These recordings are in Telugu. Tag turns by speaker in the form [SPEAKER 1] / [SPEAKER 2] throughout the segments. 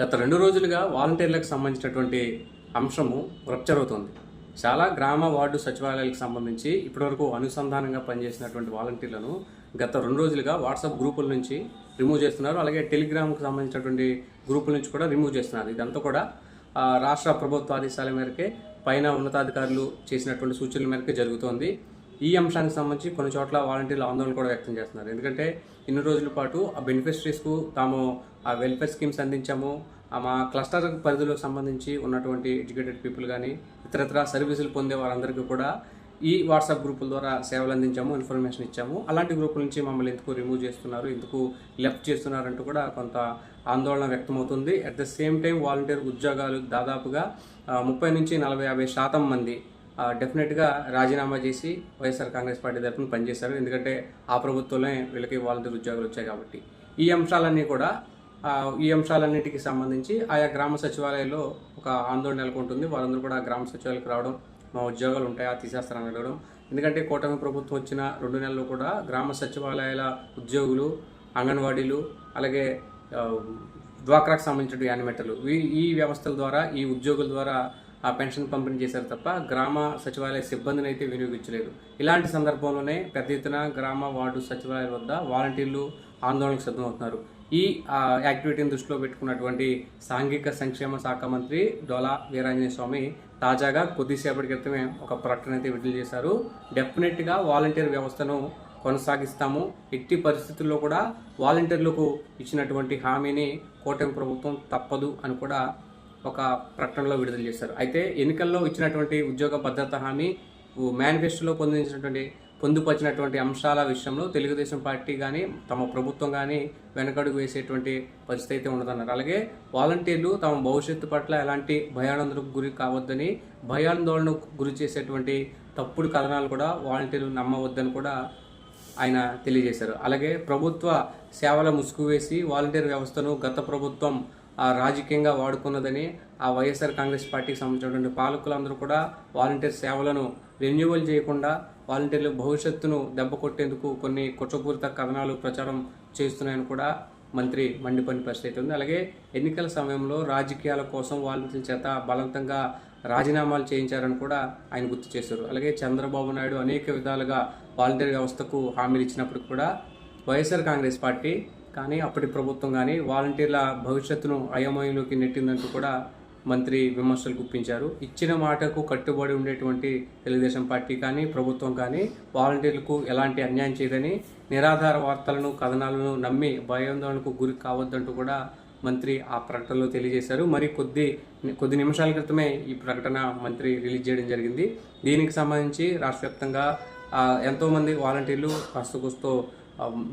[SPEAKER 1] గత రెండు రోజులుగా వాలంటీర్లకు సంబంధించినటువంటి అంశము రప్చర్ అవుతుంది. చాలా గ్రామ వార్డు సచివాలయాలకు సంబంధించి ఇప్పటివరకు అనుసంధానంగా పనిచేసినటువంటి వాలంటీర్లను గత రెండు రోజులుగా వాట్సాప్ గ్రూపుల నుంచి రిమూవ్ చేస్తున్నారు. అలాగే టెలిగ్రామ్కి సంబంధించినటువంటి గ్రూపుల నుంచి కూడా రిమూవ్ చేస్తున్నారు. ఇదంతా కూడా రాష్ట్ర ప్రభుత్వ ఆదేశాల మేరకే పైన ఉన్నతాధికారులు చేసినటువంటి సూచనల మేరకే జరుగుతోంది. ఈ అంశానికి సంబంధించి కొన్ని చోట్ల వాలంటీర్లు ఆందోళన కూడా వ్యక్తం చేస్తున్నారు. ఎందుకంటే ఇన్ని రోజుల పాటు ఆ బెనిఫిషరీస్కు తాము ఆ వెల్ఫేర్ స్కీమ్స్ అందించాము. మా క్లస్టర్ పరిధిలోకి సంబంధించి ఉన్నటువంటి ఎడ్యుకేటెడ్ పీపుల్ కానీ ఇతరత్ర సర్వీసులు పొందే వారందరికీ కూడా ఈ వాట్సాప్ గ్రూపుల ద్వారా సేవలు అందించాము ఇన్ఫర్మేషన్ ఇచ్చాము. అలాంటి గ్రూపుల నుంచి మమ్మల్ని ఎందుకు రిమూవ్ చేస్తున్నారు ఎందుకు లెఫ్ట్ చేస్తున్నారంటూ కూడా కొంత ఆందోళన వ్యక్తమవుతుంది. At the same time volunteer ఉద్యోగాలు దాదాపుగా ముప్పై నుంచి నలభై యాభై శాతం మంది డెఫినెట్గా రాజీనామా చేసి వైఎస్ఆర్ కాంగ్రెస్ పార్టీ తరఫున పనిచేశారు ఎందుకంటే ఆ ప్రభుత్వంలోనే వీళ్ళకి వాలంటీర్ ఉద్యోగాలు వచ్చాయి కాబట్టి. ఈ అంశాలన్నీ కూడా ఈ అంశాలన్నిటికీ సంబంధించి ఆయా గ్రామ సచివాలయాల్లో ఒక ఆందోళన నెలకొంటుంది. వాళ్ళందరూ కూడా గ్రామ సచివాలయాలకు రావడం మా ఉద్యోగాలు ఉంటాయా తీసేస్తారని అడగడం. ఎందుకంటే కూటమి ప్రభుత్వం వచ్చిన రెండు నెలలు కూడా గ్రామ సచివాలయాల ఉద్యోగులు అంగన్వాడీలు అలాగే డ్వాక్రాకు సంబంధించిన యానిమేటర్లు. ఈ- ఈ వ్యవస్థల ద్వారా ఈ ఉద్యోగుల ద్వారా ఆ పెన్షన్ పంపిణీ చేశారు తప్ప గ్రామ సచివాలయ సిబ్బందిని అయితే వినియోగించలేదు. ఇలాంటి సందర్భంలోనే పెద్ద ఎత్తున గ్రామ వార్డు సచివాలయాల వద్ద వాలంటీర్లు ఆందోళనకు సిద్ధమవుతున్నారు. ఈ యాక్టివిటీని దృష్టిలో పెట్టుకున్నటువంటి సాంఘిక సంక్షేమ శాఖ మంత్రి డోలా వీరాంజనేయ స్వామి తాజాగా కొద్దిసేపటి క్రితమే ఒక ప్రకటన అయితే విడుదల చేశారు. డెఫినెట్గా వాలంటీర్ వ్యవస్థను కొనసాగిస్తాము. ఎట్టి పరిస్థితుల్లో కూడా వాలంటీర్లకు ఇచ్చినటువంటి హామీని కూటమి ప్రభుత్వం తప్పదు అని కూడా ఒక ప్రకటనలో విడుదల చేశారు. అయితే ఎన్నికల్లో ఇచ్చినటువంటి ఉద్యోగ భద్రత హామీ మేనిఫెస్టోలో పొందించినటువంటి పొందుపరిచినటువంటి అంశాల విషయంలో తెలుగుదేశం పార్టీ కానీ తమ ప్రభుత్వం కానీ వెనకడుగు వేసేటువంటి పరిస్థితి అయితే ఉండదన్నారు అలాగే వాలంటీర్లు తమ భవిష్యత్తు పట్ల ఎలాంటి భయాందోళనకు గురి కావద్దని భయాందోళనకు గురి చేసేటువంటి తప్పుడు కథనాలు కూడా వాలంటీర్లు నమ్మవద్దని కూడా ఆయన తెలియజేశారు. అలాగే ప్రభుత్వ సేవల ముసుగు వేసి వాలంటీర్ వ్యవస్థను గత ప్రభుత్వం రాజకీయంగా వాడుకున్నదని ఆ వైఎస్ఆర్ కాంగ్రెస్ పార్టీకి సంబంధించినటువంటి పాలకులందరూ కూడా వాలంటీర్ సేవలను రెన్యువల్ చేయకుండా వాలంటీర్ల భవిష్యత్తును దెబ్బ కొట్టేందుకు కొన్ని కుట్రపూరిత కథనాలు ప్రచారం చేస్తున్నాయని కూడా మంత్రి మండిపని పరిస్థితి ఉంది. అలాగే ఎన్నికల సమయంలో రాజకీయాల కోసం వాలంటీర్ల చేత బలవంతంగా రాజీనామాలు చేయించారని కూడా ఆయన గుర్తు చేశారు. అలాగే చంద్రబాబు నాయుడు అనేక విధాలుగా వాలంటీర్ వ్యవస్థకు హామీలు ఇచ్చినప్పుడు కూడా వైఎస్ఆర్ కాంగ్రెస్ పార్టీ కానీ అప్పటి ప్రభుత్వం కానీ వాలంటీర్ల భవిష్యత్తును అయోమయంలోకి నెట్టిందంటూ కూడా మంత్రి విమర్శలు గుప్పించారు. ఇచ్చిన మాటకు కట్టుబడి ఉండేటువంటి తెలుగుదేశం పార్టీ కానీ ప్రభుత్వం కానీ వాలంటీర్లకు ఎలాంటి అన్యాయం చేయదని నిరాధార వార్తలను కథనాలను నమ్మి భయాందోళనకు గురి కావద్దంటూ కూడా మంత్రి ఆ ప్రకటనలో తెలియజేశారు. మరి కొద్ది కొద్ది నిమిషాల క్రితమే ఈ ప్రకటన మంత్రి రిలీజ్ చేయడం జరిగింది. దీనికి సంబంధించి రాష్ట్ర వ్యాప్తంగా ఎంతోమంది వాలంటీర్లు కాస్త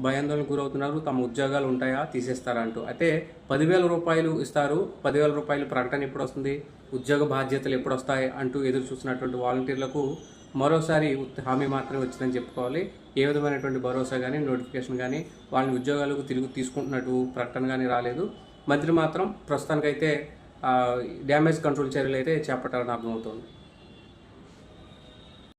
[SPEAKER 1] భయాందోళనకు గురవుతున్నారు. తమ ఉద్యోగాలు ఉంటాయా? తీసేస్తారా అంటూ అయితే పదివేల రూపాయలు ఇస్తారు. పదివేల రూపాయలు ప్రకటన ఎప్పుడు వస్తుంది? ఉద్యోగ బాధ్యతలు ఎప్పుడు వస్తాయి? అంటూ ఎదురు చూస్తున్నటువంటి వాలంటీర్లకు మరోసారి హామీ మాత్రమే వచ్చిందని చెప్పుకోవాలి. ఏ విధమైనటువంటి భరోసా కానీ నోటిఫికేషన్ కానీ వాళ్ళని ఉద్యోగాలకు తిరిగి తీసుకుంటున్నట్టు ప్రకటన కానీ రాలేదు. మంత్రి మాత్రం ప్రస్తుతానికైతే డ్యామేజ్ కంట్రోల్ చర్యలు అయితే చేపట్టాలని అర్థమవుతోంది